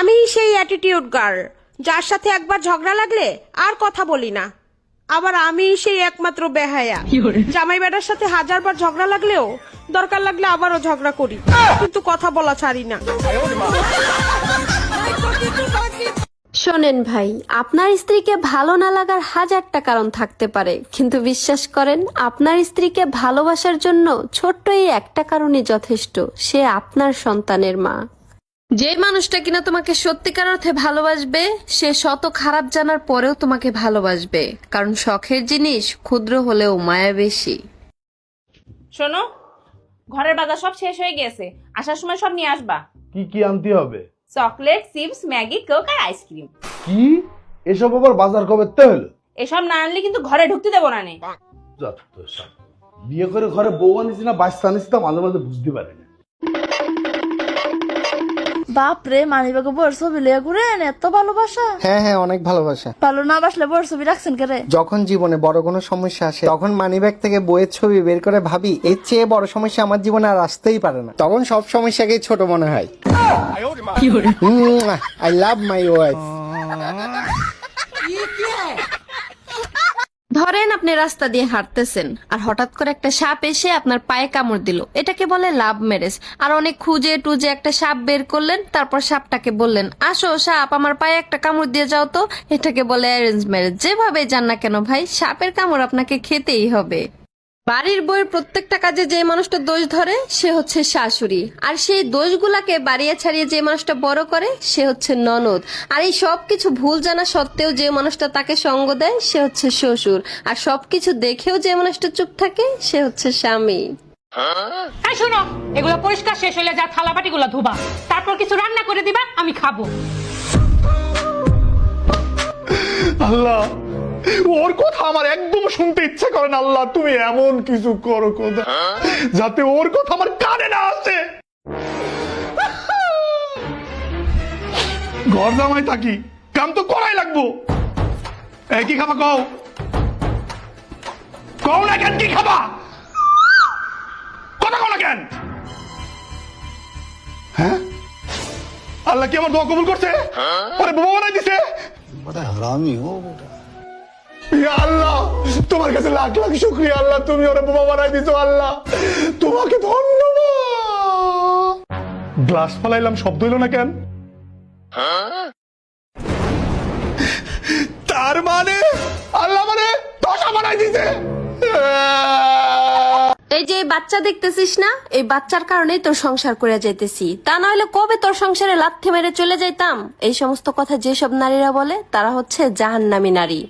আমি সেই attitude girl যার সাথে একবার ঝগড়া লাগলে আর কথা বলি না। আবার আমি সেই একমাত্র বেহায়া। জামাই বেটার সাথে হাজারবার ঝগড়া লাগলেও দরকার লাগলে আবারও ঝগড়া করি। কিন্তু কথা বলা ছাড়ি না। শোনেন ভাই আপনার স্ত্রীকে ভালো না লাগার হাজারটা কারণ থাকতে পারে কিন্তু বিশ্বাস করেন আপনার স্ত্রীকে ভালোবাসার জন্য ছোট্ট এই একটা কারণই যথেষ্ট সে আপনার সন্তানের মা। যে মানুষটা কিনা তোমাকে সত্যিকার অর্থে ভালোবাসবে সে শত খারাপ জানার পরেও তোমাকে ভালোবাসবে। কারণ শখের জিনিস ক্ষুদ্র হলেও মায়া বেশি। শোনো ঘরের বাজার সব শেষ হয়ে গেছে। আসার সময় সব নিয়ে আসবা। কি কি আনতে হবে? চকলেট চিপস ম্যাগি কোক আর আইসক্রিম। কি? এসব আবার বাজার কবে তে হলো? এসব না আনলে কিন্তু ঘরে ঢুকতে দেবো না নে। যত সব। বিয়ে করে ঘরে বউ আনিস না বাচ্চা আনিস তা মাঝে মাঝে বুঝতে পারি না বাপ রে মানিবাকে বউর ছবি লিয়ে ঘুরেন এত ভালোবাসা। হ্যাঁ হ্যাঁ অনেক ভালোবাসা। ভালো না বাসলে বউর ছবি রাখছেন কে রে যখন জীবনে বড় কোনো সমস্যা আসে তখন মানিব্যাগ থেকে বইয়ের ছবি বের করে ভাবি এর চেয়ে বড় সমস্যা আমার জীবনে আর আসতেই পারে না। তখন সব সমস্যাকেই ছোট মনে হয়। আই লাভ মাই ওয়াইফ ধরেন আপনি রাস্তা দিয়ে হাঁটতেছেন, আর হঠাৎ করে একটা সাপ এসে আপনার পায়ে কামড় দিল। এটাকে বলে লাভ ম্যারেজ। আর অনেক খুঁজে টুজে একটা সাপ বের করলেন, তারপর সাপটাকে বললেন, আসো সাপ, আমার পায়ে একটা কামড় দিয়ে যাও তো। এটাকে বলে অ্যারেঞ্জ ম্যারেজ যেভাবে যান না কেন ভাই, সাপের কামড় আপনাকে খেতেই হবে। বাড়ির বইয়ের প্রত্যেকটা কাজে যে মানুষটা দোষ ধরে সে হচ্ছে শাশুড়ি। আর সেই দোষগুলাকে বাড়িয়ে ছাড়িয়ে যে মানুষটা বড় করে সে হচ্ছে ননদ। আর এই সব কিছু ভুল জানা সত্ত্বেও যে মানুষটা তাকে সঙ্গ দেয় সে হচ্ছে শ্বশুর। আর সবকিছু দেখেও যে মানুষটা চুপ থাকে সে হচ্ছে স্বামী। এই শোনো এগুলো পরিষ্কার শেষ হলে যা থালা বাটিগুলো ধুবা। তারপর কিছু রান্না করে দিবা আমি খাব। আল্লাহ ওর কথা আমার একদম শুনতে ইচ্ছে করে না আল্লাহ তুমি এমন কিছু করো কোথা যাতে ওর কথা আমার কানে না আসে। ঘর জামাই থাকি কাম তো করাই লাগবো। এই কি খাবা কও? কও না কেন কি খাবা? কথা কও না কেন? হ্যাঁ? আল্লাহ কি আমার দোয়া কবুল করছে? ওরে বোমা বানাই দিছে। ইয়া আল্লাহ, তোমার কাছে লাখ লাখ শুক্রিয়া আল্লাহ, তুমি ওরা বোমা বানাই দিছো আল্লাহ। তোমাকে ধন্যবাদ। গ্লাস ফালাইলাম, শব্দ হইল না কেন? তার মানে? আল্লাহ মানে দশা বানাই দিছে। এই যে বাচ্চা দেখতেছিস না? এই বাচ্চার কারণেই তোর সংসার করে যাইতেছি। তা না হলে কবে তোর সংসারে লাথি মেরে চলে যাইতাম? এই সমস্ত কথা যেসব নারীরা বলে, তারা হচ্ছে জাহান্নামী নারী।